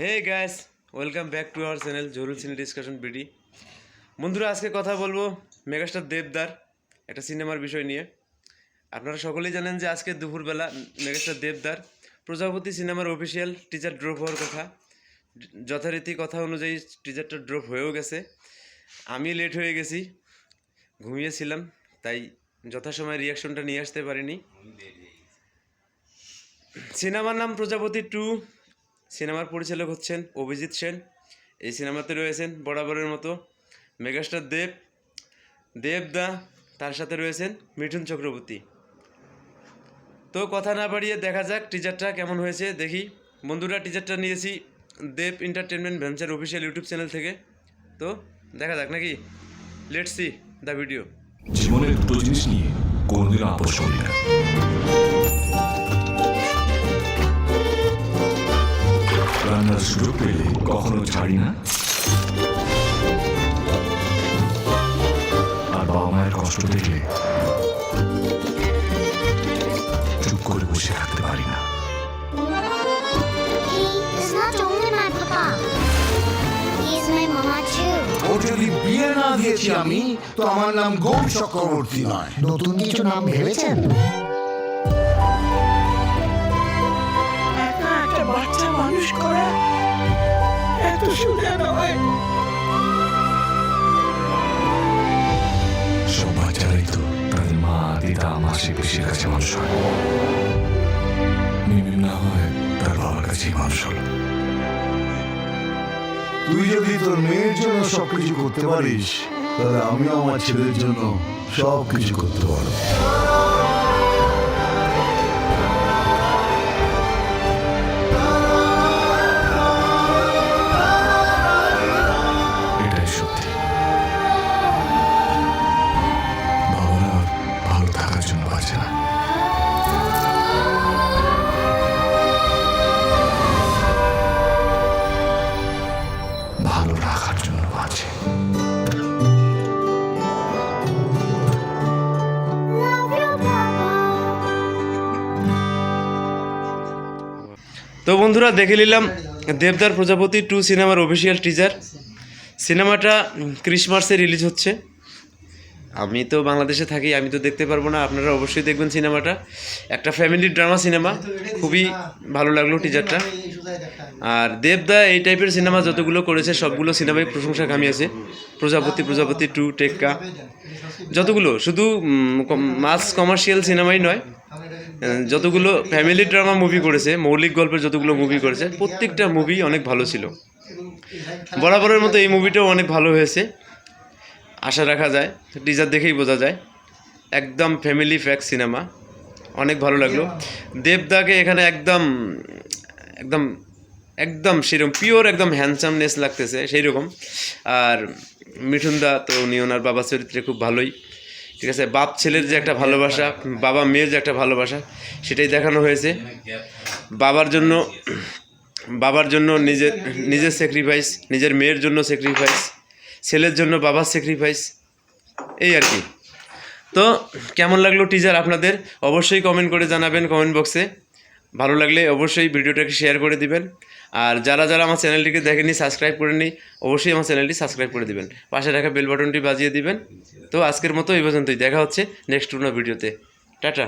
Hey guys welcome back to our channel জরুল cine discussion BD বন্ধুরা আজকে কথা বলব মেগাস্টার দেবদার একটা সিনেমার বিষয় নিয়ে। আপনারা সকলেই জানেন যে আজকে দুপুরবেলা মেগাস্টার দেবদার প্রজাপতি সিনেমার অফিসিয়াল টিজার ড্রপ হওয়ার কথা। যথারীতি কথা অনুযায়ী টিজারটা ড্রপ হয়েও গেছে। আমি লেট হয়ে গেছি ঘুমিয়েছিলাম তাই যথাসময় রিয়াকশনটা নিয়ে আসতে পারিনি। সিনেমার নাম প্রজাপতি টু সিনেমার পরিচালক হচ্ছেন অভিজিৎ সেন। এই সিনেমাতে রয়েছেন বরাবরের মতো মেগাস্টার দেব। দেব দেবদা তার সাথে রয়েছেন মিঠুন চক্রবর্তী। তো কথা না বাড়িয়ে দেখা যাক টিজারটা কেমন হয়েছে, দেখি। বন্ধুরা টিজারটা নিয়েছি Dev entertainment venture official YouTube channel থেকে। তো দেখা যাক নাকি? লেট সি দ্য ভিডিও জীবনে দুটো জিনিস নিয়ে কোনোদিন আপোষ করি না রান্নার সুযোগ পেলে কখনো ছাড়ি না আর বাবা মায়ের কষ্ট দেখলে চুপ করে বসে থাকতে পারি না He is not only my papa. He is my mama too. ও যদি বিয়ে না দিয়েছি আমি তো আমার নাম গৌর চক্রবর্তী নয় নতুন কিছু নাম ভেবেছেন বাচ্চা মানুষ করা এত সোজা নয়। সব তো তাদের মা দিদা মাসি পিসির কাছে মানুষ হয় না হয় তার বাবার কাছেই মানুষ হলো তুই যদি তোর মেয়ের জন্য সবকিছু করতে পারিস তাহলে আমিও আমার ছেলের জন্য সব কিছু করতে পারব। জন্য বাঁচে না। ভালো রাখার জন্য. তো বন্ধুরা, দেখে নিলাম দেবদার প্রজাপতি টু সিনেমার অফিসিয়াল টিজার সিনেমাটা ক্রিসমাসে রিলিজ হচ্ছে। আমি তো বাংলাদেশে থাকি আমি তো দেখতে পারব না আপনারা অবশ্যই দেখবেন সিনেমাটা। একটা ফ্যামিলি ড্রামা সিনেমা খুবই ভালো লাগল টিজারটা আর দেবদা এই টাইপের সিনেমা যতগুলো করেছে সবগুলো সিনেমায় প্রশংসা কামিয়েছে। প্রজাপতি প্রজাপতি টু টেক্কা। যতগুলো শুধু মাস কমার্শিয়াল সিনেমাই নয় যতগুলো ফ্যামিলি ড্রামা মুভি করেছে মৌলিক গল্পের যতগুলো মুভি করেছে প্রত্যেকটা মুভি অনেক ভালো ছিল। বরাবরের মতো এই মুভিটাও অনেক ভালো হয়েছে। আশা রাখা যায় টিজার দেখেই বোঝা যায়। একদম ফ্যামিলি ফ্যাক সিনেমা অনেক ভালো লাগল। দেবদাকে এখানে একদম একদম একদম সেরকম পিওর একদম হ্যান্ডসামনেস লাগতেছে সেই রকম আর মিঠুনদা তো উনি ওনার বাবা চরিত্রে খুব ভালোই। ঠিক আছে বাপ ছেলের যে একটা ভালোবাসা বাবা মেয়ের যে একটা ভালোবাসা সেটাই দেখানো হয়েছে। বাবার জন্য বাবার জন্য নিজের নিজের স্যাক্রিফাইস নিজের মেয়ের জন্য স্যাক্রিফাইস ছেলের জন্য বাবার স্যাক্রিফাইস এই আর কি। তো কেমন লাগল টিজার আপনাদের? অবশ্যই কমেন্ট করে জানাবেন কমেন্ট বক্সে ভালো লাগলে অবশ্যই ভিডিওটাকে শেয়ার করে দিবেন। আর যারা যারা আমার চ্যানেলটিকে দেখেনি সাবস্ক্রাইব করে করেনি অবশ্যই আমার চ্যানেলটি সাবস্ক্রাইব করে দিবেন। পাশে রাখা বেল বাটনটি বাজিয়ে দিবেন। তো আজকের মতো এই পর্যন্তই। দেখা হচ্ছে নেক্সট কোনো ভিডিওতে টাটা।